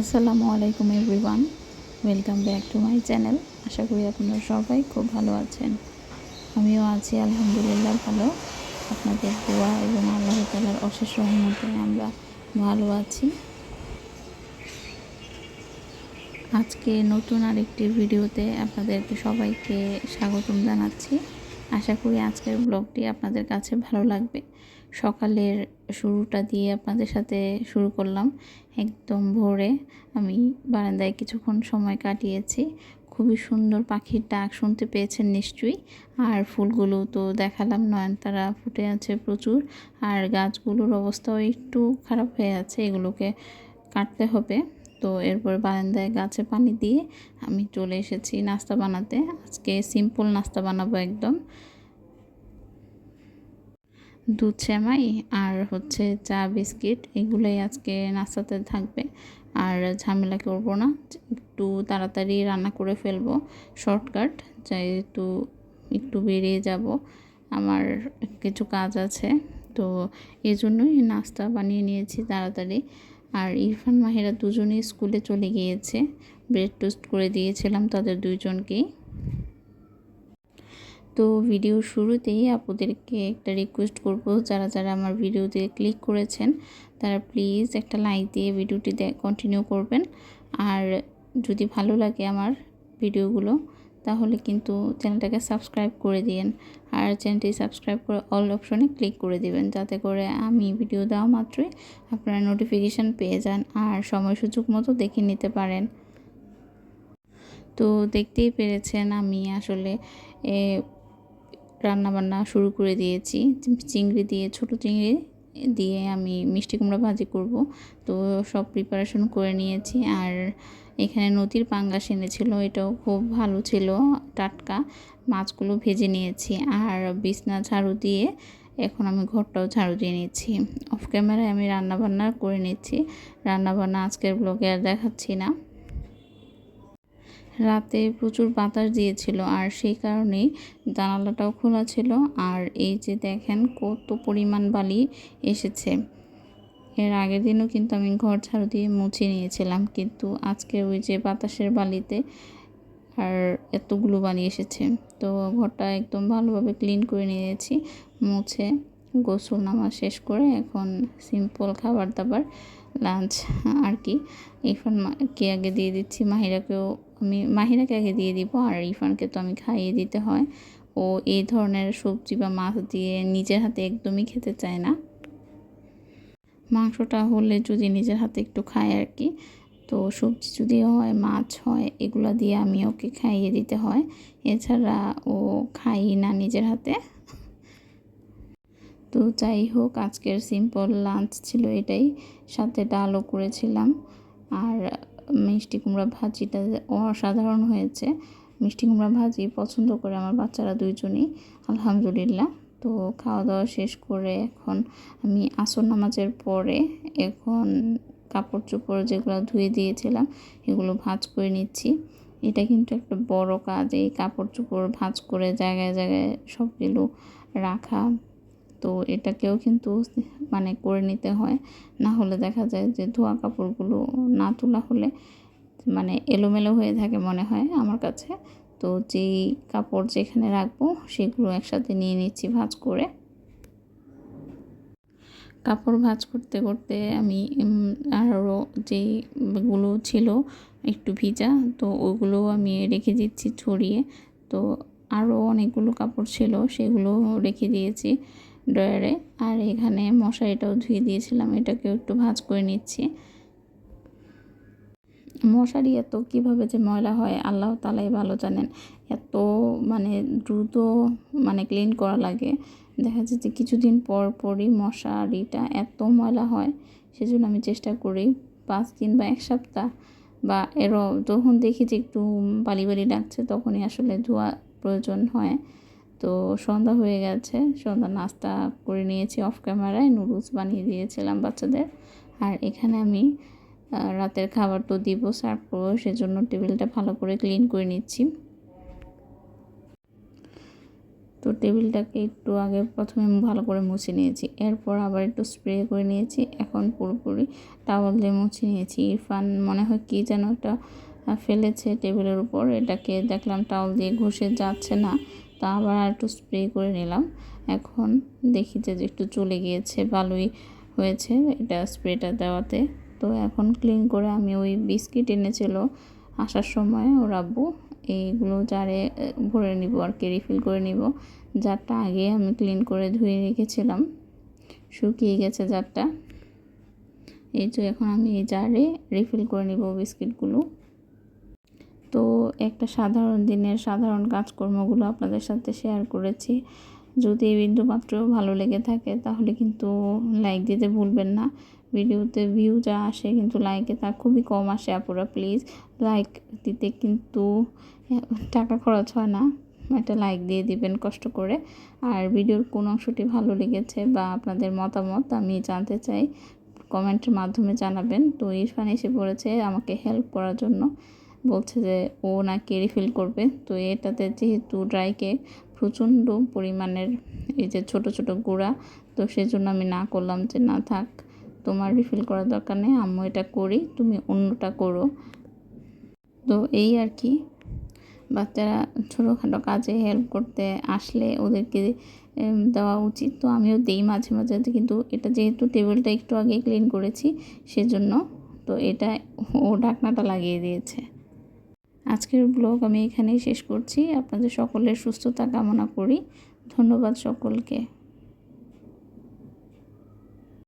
আসসালামু আলাইকুম everyone, welcome back to my channel. আশা করি আপনারা সবাই খুব ভালো আছেন। আমিও আছি, আলহামদুলিল্লাহ ভালো। আপনাদের দোয়া এবং আল্লাহ তালার অশেষ রহমতে আমরা ভালো আছি। আজকে নতুন আরেকটি ভিডিওতে আপনাদেরকে সবাইকে স্বাগতম জানাচ্ছি। আশা করি আজকের ব্লগটি আপনাদের কাছে ভালো লাগবে। সকালের শুরুটা দিয়ে আপনাদের সাথে শুরু করলাম। একদম ভোরে আমি বারান্দায় কিছুক্ষণ সময় কাটিয়েছি। খুবই সুন্দর পাখির ডাক শুনতে পেয়েছেন নিশ্চয়ই। আর ফুলগুলো তো দেখালাম, নয়নতারা ফুটে আছে প্রচুর। আর গাছগুলোর অবস্থাও একটু খারাপ হয়ে আছে, এগুলোকে কাটতে হবে। তো এরপর বারান্দায় গাছে পানি দিয়ে আমি চলে এসেছি নাস্তা বানাতে। আজকে সিম্পল নাস্তা বানাবো একদম। দুধ সেমাই আর হচ্ছে চা, বিস্কিট, এগুলোই আজকে নাস্তাতে থাকবে। আর ঝামেলা করব না, একটু তাড়াতাড়ি রান্না করে ফেলব। শর্টকাট যেহেতু একটু বেরিয়ে যাব। আমার কিছু কাজ আছে, তো এই জন্যই নাস্তা বানিয়ে নিয়েছি তাড়াতাড়ি। আর ইরফান মাহিরা দুজনেই স্কুলে চলে গিয়েছে। ব্রেড টোস্ট করে দিয়েছিলাম তাদের দুইজনকেই। তো ভিডিও শুরুতেই আপুদেরকে একটা রিকোয়েস্ট করব, যারা যারা আমার ভিডিওতে ক্লিক করেছেন, তারা প্লিজ একটা লাইক দিয়ে ভিডিওটি কন্টিনিউ করবেন। আর যদি ভালো লাগে আমার ভিডিওগুলো তাহলে কিন্তু চ্যানেলটাকে সাবস্ক্রাইব করে দিন আর চ্যানেলটি সাবস্ক্রাইব করে অল অপশনে ক্লিক করে দিবেন, যাতে করে আমি ভিডিও দেওয়া মাত্রই আপনারা নোটিফিকেশান পেয়ে যান আর সময় সুযোগ মতো দেখে নিতে পারেন। তো দেখতেই পেরেছেন আমি আসলে রান্না বান্না শুরু করে দিয়েছি। চিংড়ি দিয়ে, ছোট চিংড়ি দিয়ে আমি মিষ্টি কুমড়া ভাজি করব। তো সব প্রিপারেশন করে নিয়েছি। আর এখানে নদীর পাঙ্গাস এনেছিল, এটাও খুব ভালো ছিল, টাটকা। মাছগুলো ভেজে নিয়েছি। আর বিছনা ঝাড়ু দিয়ে এখন আমি ঘরটাও ঝাড়ু দিয়ে নিচ্ছি। অফ ক্যামেরায় আমি রান্নাবান্না করে নিচ্ছি। রান্নাবান্না আজকের ব্লগে আর দেখাচ্ছি না। রাতে প্রচুর বাতাস দিয়েছিল আর সেই কারণেই জানালাটাও খোলা ছিল আর এই যে দেখেন কত পরিমাণ বালি এসেছে। এর আগের দিনও কিন্তু আমি ঘর ঝাড়ু দিয়ে মুছে নিয়েছিলাম, কিন্তু আজকে ওই যে বাতাসের বালিতে আর এতগুলো বালি এসেছে। তো ঘরটা একদম ভালোভাবে ক্লিন করে নিয়েছি, মুছে গোসল নামা শেষ করে এখন সিম্পল খাবার দাবার লাঞ্চ, আর কি। ইরফানকে আগে দিয়ে দিচ্ছি? মাহিরাকেও আমি, মাহিরাকে আগে দিয়ে দিব, আর ইরফানকে তো আমি খাইয়ে দিতে হয়। ও এই ধরনের সবজি বা মাছ দিয়ে নিজের হাতে একদমই খেতে চায় না। মাংসটা হলে যদি নিজের হাতে একটু খায় আর কি। তো সবজি যদি হয়, মাছ হয়, এগুলো দিয়ে আমি ওকে খাইয়ে দিতে হয়। এছাড়া ও খাই না নিজের হাতে। তো যাই হোক, আজকের সিম্পল লাঞ্চ ছিল এটাই। সাথে ডালও করেছিলাম। আর মিষ্টি কুমড়া ভাজিটা অসাধারণ হয়েছে। মিষ্টি কুমড়া ভাজি পছন্দ করে আমার বাচ্চারা দুইজনই, আলহামদুলিল্লাহ। তো খাওয়া দাওয়া শেষ করে এখন আমি আসর নামাজের পরে এখন কাপড় চোপড় যেগুলো ধুয়ে দিয়েছিলাম, এগুলো ভাজ করে নিচ্ছি। এটা কিন্তু একটা বড় কাজ, এই কাপড় চোপড় ভাজ করে জায়গায় জায়গায় সবগুলো রাখা। তো এটাকেও কিন্তু মানে করে নিতে হয়। না হলে দেখা যায় যে ধোয়া কাপড়গুলো না তোলা হলে মানে এলোমেলো হয়ে থাকে মনে হয় আমার কাছে। তো যেই কাপড় যেখানে রাখব সেগুলো একসাথে নিয়ে নিচ্ছি ভাজ করে। কাপড় ভাজ করতে করতে আমি আরও যেইগুলো ছিল একটু ভিজা, তো ওগুলো আমি রেখে দিচ্ছি ছড়িয়ে। তো আরও অনেকগুলো কাপড় ছিল, সেগুলো রেখে দিয়েছি। ড্রয়ারে। আর এখানে মশারিটাও ধুয়ে দিয়েছিলাম, এটাকেও একটু ভাজ করে নিচ্ছি। মশারি এত কীভাবে যে ময়লা হয়, আল্লাহ তালাই ভালো জানেন। এত মানে দ্রুত মানে ক্লিন করা লাগে। দেখা যায় যে কিছুদিন পর পরই মশারিটা এত ময়লা হয়, সেজন্য আমি চেষ্টা করি পাঁচ দিন বা এক সপ্তাহ বা এরও যখন দেখি যে একটু বালি বালি ডাকছে তখনই আসলে ধোয়া প্রয়োজন হয়। তো সন্ধ্যা হয়ে গেছে। সন্ধ্যা নাস্তা করে নিয়েছি অফ ক্যামেরায় নুডলস বানিয়ে দিয়েছিলাম বাচ্চাদের। আর এখানে আমি রাতের খাবার তো দিব সার্ভ করব, সেজন্য টেবিলটা ভালো করে ক্লিন করে নিচ্ছি। তো টেবিলটাকে একটু আগে প্রথমে ভালো করে মুছে নিয়েছি। এরপর আবার একটু স্প্রে করে নিয়েছি। এখন পুরোপুরি টাওয়াল দিয়ে মুছে নিয়েছি। ইরফান মনে হয় কী যেন একটা ফেলেছে টেবিলের উপর। এটাকে দেখলাম টাওয়াল দিয়ে ঘষে যাচ্ছে না। তা আবার একটু স্প্রে করে নিলাম। এখন দেখি যে একটু চলে গিয়েছে, ভালোই হয়েছে এটা স্প্রেটা দেওয়াতে। তো এখন ক্লিন করে আমি ওই বিস্কিট এনেছিল আসার সময়, ওর আব্বু, এইগুলো জারে ভরে নিব আর কি রিফিল করে নিব। জারটা আগে আমি ক্লিন করে ধুয়ে রেখেছিলাম, শুকিয়ে গেছে জারটা। এই তো এখন আমি এই জারে রিফিল করে নিব বিস্কিটগুলো তো একটা সাধারণ দিনের সাধারণ কাজকর্মগুলো আপনাদের সাথে শেয়ার করেছি। যদি এই বিন্দুমাত্র ভালো লেগে থাকে তাহলে কিন্তু লাইক দিতে ভুলবেন না। ভিডিওতে ভিউ যা আসে কিন্তু লাইকে তা খুবই কম আসে আপুরা প্লিজ লাইক দিতে কিন্তু টাকা খরচ হয় না। একটা লাইক দিয়ে দিবেন কষ্ট করে। আর ভিডিওর কোন অংশটি ভালো লেগেছে বা আপনাদের মতামত আমি জানতে চাই কমেন্টের মাধ্যমে জানাবেন। তো ইরফান এসে পড়েছে আমাকে হেল্প করার জন্য। বলছে যে ও নাকি রিফিল করবে। তো এটাতে যেহেতু ড্রাই কেক প্রচণ্ড পরিমাণের এই যে ছোট ছোট গুঁড়া, তো সেজন্য আমি না করলাম যে না থাক, তোমার রিফিল করার দরকার নেই, আম্মু এটা করি, তুমি অন্যটা করো। তো এই আর কি। বাচ্চারা ছোটোখাটো কাজে হেল্প করতে আসলে ওদেরকে দেওয়া উচিত। তো আমিও দিই মাঝে মাঝে, কিন্তু এটা যেহেতু টেবিলটা একটু আগে ক্লিন করেছি, সেজন্য তো এটা ও ঢাকনাটা লাগিয়ে দিয়েছে। আজকের ব্লগ আমি এখানেই শেষ করছি। আপনাদের সকলের সুস্থতা কামনা করি। ধন্যবাদ সকলকে।